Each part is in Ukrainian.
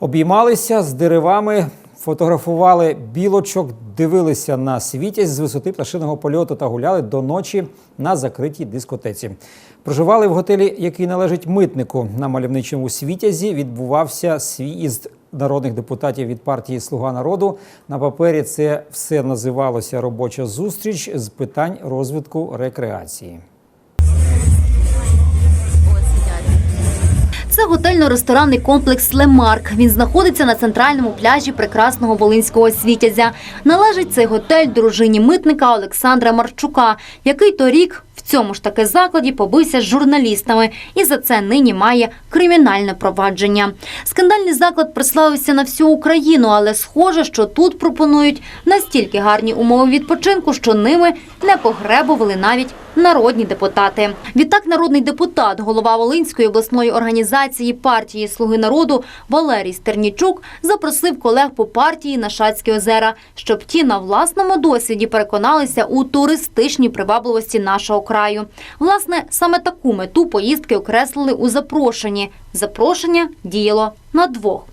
Обіймалися з деревами, фотографували білочок, дивилися на світязь з висоти пташиного польоту та гуляли до ночі на закритій дискотеці. Проживали в готелі, який належить митнику. На мальовничому світязі відбувався свіїзд народних депутатів від партії Слуга народу. На папері це все називалося робоча зустріч з питань розвитку рекреації. Це готельно-ресторанний комплекс Лемарк. Він знаходиться на центральному пляжі прекрасного Волинського світязя. Належить цей готель дружині митника Олександра Марчука, який торік цьому ж таки закладі побився з журналістами і за це нині має кримінальне провадження. Скандальний заклад прославився на всю Україну, але схоже, що тут пропонують настільки гарні умови відпочинку, що ними не погребували навіть народні депутати. Відтак, народний депутат, голова Волинської обласної організації партії Слуги народу Валерій Стернічук запросив колег по партії на Шацькі озера, щоб ті на власному досвіді переконалися у туристичній привабливості нашого краю. Власне, саме таку мету поїздки окреслили у запрошенні. Запрошення діяло на двох.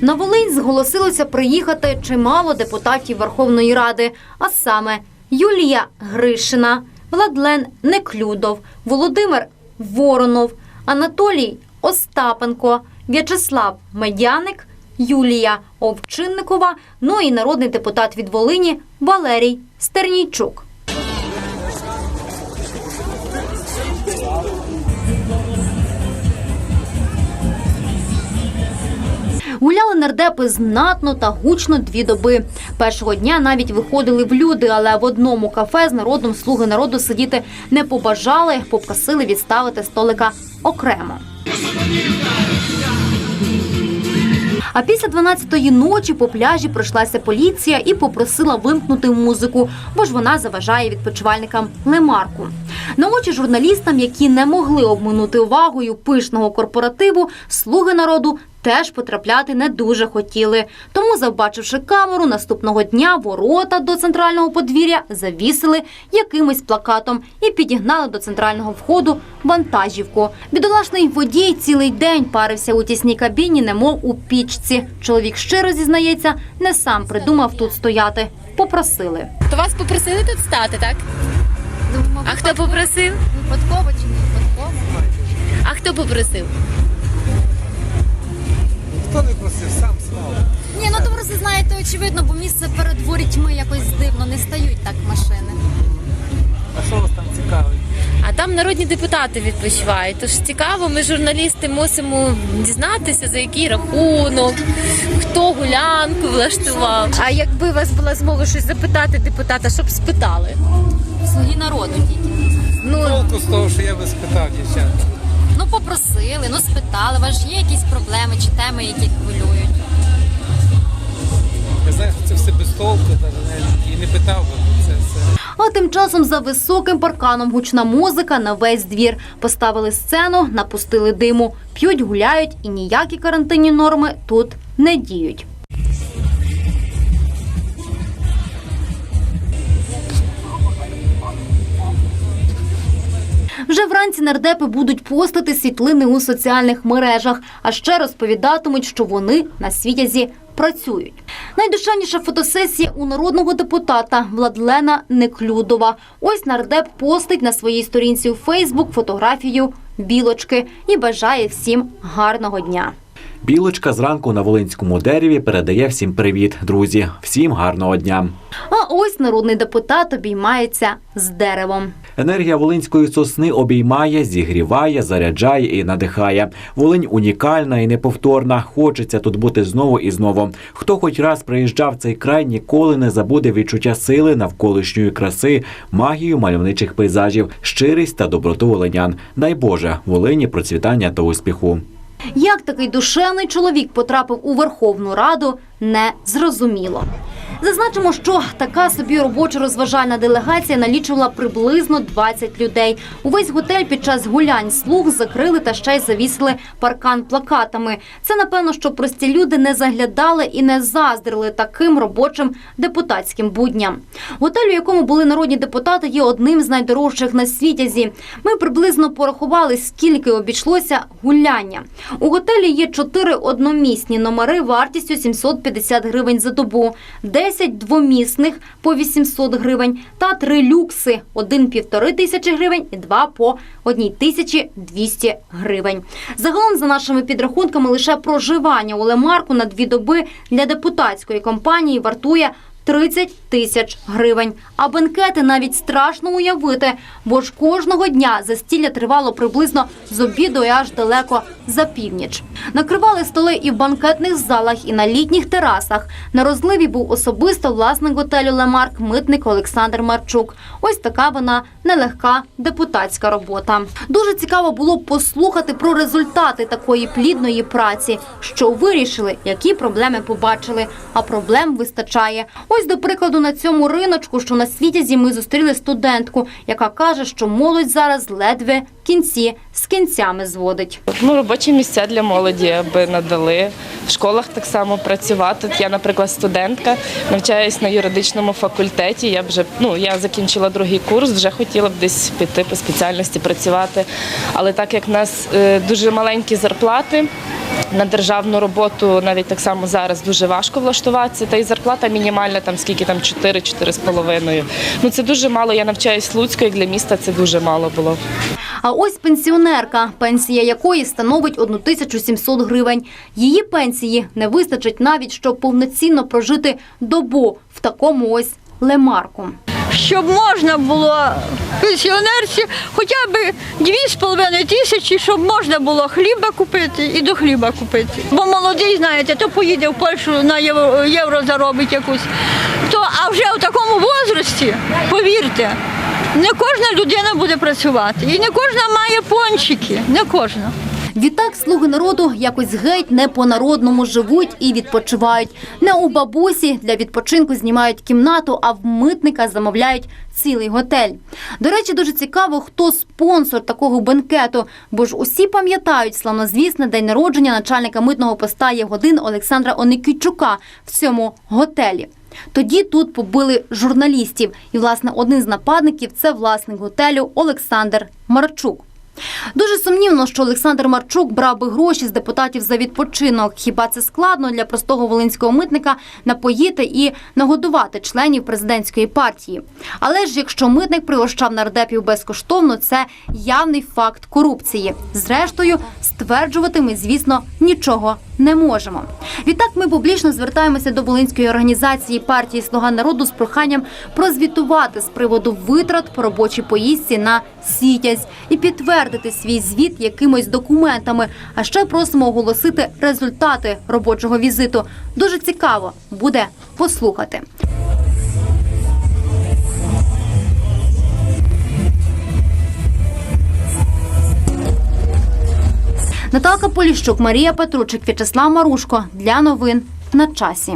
На Волинь зголосилося приїхати чимало депутатів Верховної Ради, а саме Юлія Гришина, Владлен Неклюдов, Володимир Воронов, Анатолій Остапенко, В'ячеслав Медяник, Юлія Овчинникова, ну і народний депутат від Волині Валерій Стернійчук. Гуляли нардепи знатно та гучно дві доби. Першого дня навіть виходили в люди, але в одному кафе з народом слуги народу сидіти не побажали, попросили відставити столика окремо. А після 12-ї ночі по пляжі пройшлася поліція і попросила вимкнути музику, бо ж вона заважає відпочивальникам лемарку. На очі журналістам, які не могли обминути увагою пишного корпоративу, слуги народу теж потрапляти не дуже хотіли. Тому, завбачивши камеру, наступного дня ворота до центрального подвір'я завісили якимось плакатом і підігнали до центрального входу вантажівку. Бідолашний водій цілий день парився у тісній кабіні, немов у пічці. Чоловік щиро зізнається, не сам придумав тут стояти. Попросили. То вас попросили тут стати, так? А хто попросив? Випадково чи не випадково? А хто попросив? Хто не просив, сам став. Ні, ну то просто знаєте, очевидно, бо місце перед ворітьми якось дивно, не стають так машини. А що вас там цікавить? А там народні депутати відпочивають. Тож цікаво, ми журналісти мусимо дізнатися, за який рахунок, хто гулянку влаштував. А якби у вас була змога щось запитати депутата, щоб спитали? Слуги народу тільки. Ну Толку з того, що я би спитав дівчат. Ну попросили, ну спитали, у вас ж є якісь проблеми чи теми, які хвилюють. Я знаю, що це все без толку, навіть і не питав би бо це все. А тим часом за високим парканом гучна музика на весь двір. Поставили сцену, напустили диму, п'ють, гуляють і ніякі карантинні норми тут не діють. Вже вранці нардепи будуть постити світлини у соціальних мережах, а ще розповідатимуть, що вони на світязі працюють. Найдушевніша фотосесія у народного депутата Владлена Неклюдова. Ось нардеп постить на своїй сторінці у Фейсбук фотографію білочки і бажає всім гарного дня. Білочка зранку на Волинському дереві передає всім привіт, друзі. Всім гарного дня. А ось народний депутат обіймається з деревом. Енергія волинської сосни обіймає, зігріває, заряджає і надихає. Волинь унікальна і неповторна. Хочеться тут бути знову і знову. Хто хоч раз приїжджав в цей край, ніколи не забуде відчуття сили навколишньої краси, магію мальовничих пейзажів, щирість та доброту волинян. Дай Боже, Волині процвітання та успіху. Як такий душевний чоловік потрапив у Верховну Раду, не зрозуміло. Зазначимо, що така собі робочо-розважальна делегація налічувала приблизно 20 людей. Увесь готель під час гулянь слуг закрили та ще й завісили паркан плакатами. Це напевно, що прості люди не заглядали і не заздрили таким робочим депутатським будням. Готель, у якому були народні депутати, є одним з найдорожчих на світязі. Ми приблизно порахували, скільки обійшлося гуляння. У готелі є чотири одномісні номери вартістю 750 гривень за добу, 10 двомісних по 800 гривень та три люкси – один півтори тисячі гривень і два по одній тисячі 200 гривень. Загалом, за нашими підрахунками, лише проживання у Лемарку на дві доби для депутатської компанії вартує 30 тисяч гривень. А бенкети навіть страшно уявити, бо ж кожного дня застілля тривало приблизно з обіду і аж далеко за північ. Накривали столи і в банкетних залах, і на літніх терасах. На розливі був особисто власник готелю Лемарк, митник Олександр Марчук. Ось така вона нелегка депутатська робота. Дуже цікаво було послухати про результати такої плідної праці, що вирішили, які проблеми побачили. А проблем вистачає. Ось до прикладу на цьому риночку, що на світязі ми зустріли студентку, яка каже, що молодь зараз ледве кінці з кінцями зводить. Ну, робочі місця для молоді, аби надали. В школах так само працювати. Я, наприклад, студентка, навчаюсь на юридичному факультеті. Я вже ну я закінчила другий курс, вже хотіла б десь піти по спеціальності працювати. Але так як в нас е, дуже маленькі зарплати. На державну роботу навіть так само зараз дуже важко влаштуватися, та й зарплата мінімальна, там скільки там 4-4,5. Ну це дуже мало. Я навчаюсь Луцьку, як для міста це дуже мало було. А ось пенсіонерка, пенсія якої становить 1700 гривень. Її пенсії не вистачить навіть, щоб повноцінно прожити добу в такому ось лемарку. Щоб можна було пенсіонерці хоча б дві з половиною тисячі, щоб можна було хліба купити і до хліба купити. Бо молодий, знаєте, то поїде в Польщу на євро, євро заробить якусь. То, а вже в такому возрасті, повірте, не кожна людина буде працювати. І не кожна має пончики, не кожна. Відтак слуги народу якось геть не по-народному живуть і відпочивають. Не у бабусі для відпочинку знімають кімнату, а в митника замовляють цілий готель. До речі, дуже цікаво, хто спонсор такого бенкету, бо ж усі пам'ятають славнозвісний день народження начальника митного поста Єгодин Олександра Оникійчука в цьому готелі. Тоді тут побили журналістів, і власне один з нападників це власник готелю Олександр Марчук. Дуже сумнівно, що Олександр Марчук брав би гроші з депутатів за відпочинок. Хіба це складно для простого волинського митника напоїти і нагодувати членів президентської партії? Але ж якщо митник пригощав нардепів безкоштовно, це явний факт корупції. Зрештою, стверджувати ми, звісно, нічого не можемо. Відтак ми публічно звертаємося до волинської організації партії Слуга народу з проханням прозвітувати з приводу витрат по робочій поїздці на сітязь і підтвердити свій звіт якимось документами. А ще просимо оголосити результати робочого візиту. Дуже цікаво буде послухати. Наталка Поліщук, Марія Петручик, В'ячеслав Марушко для новин на часі.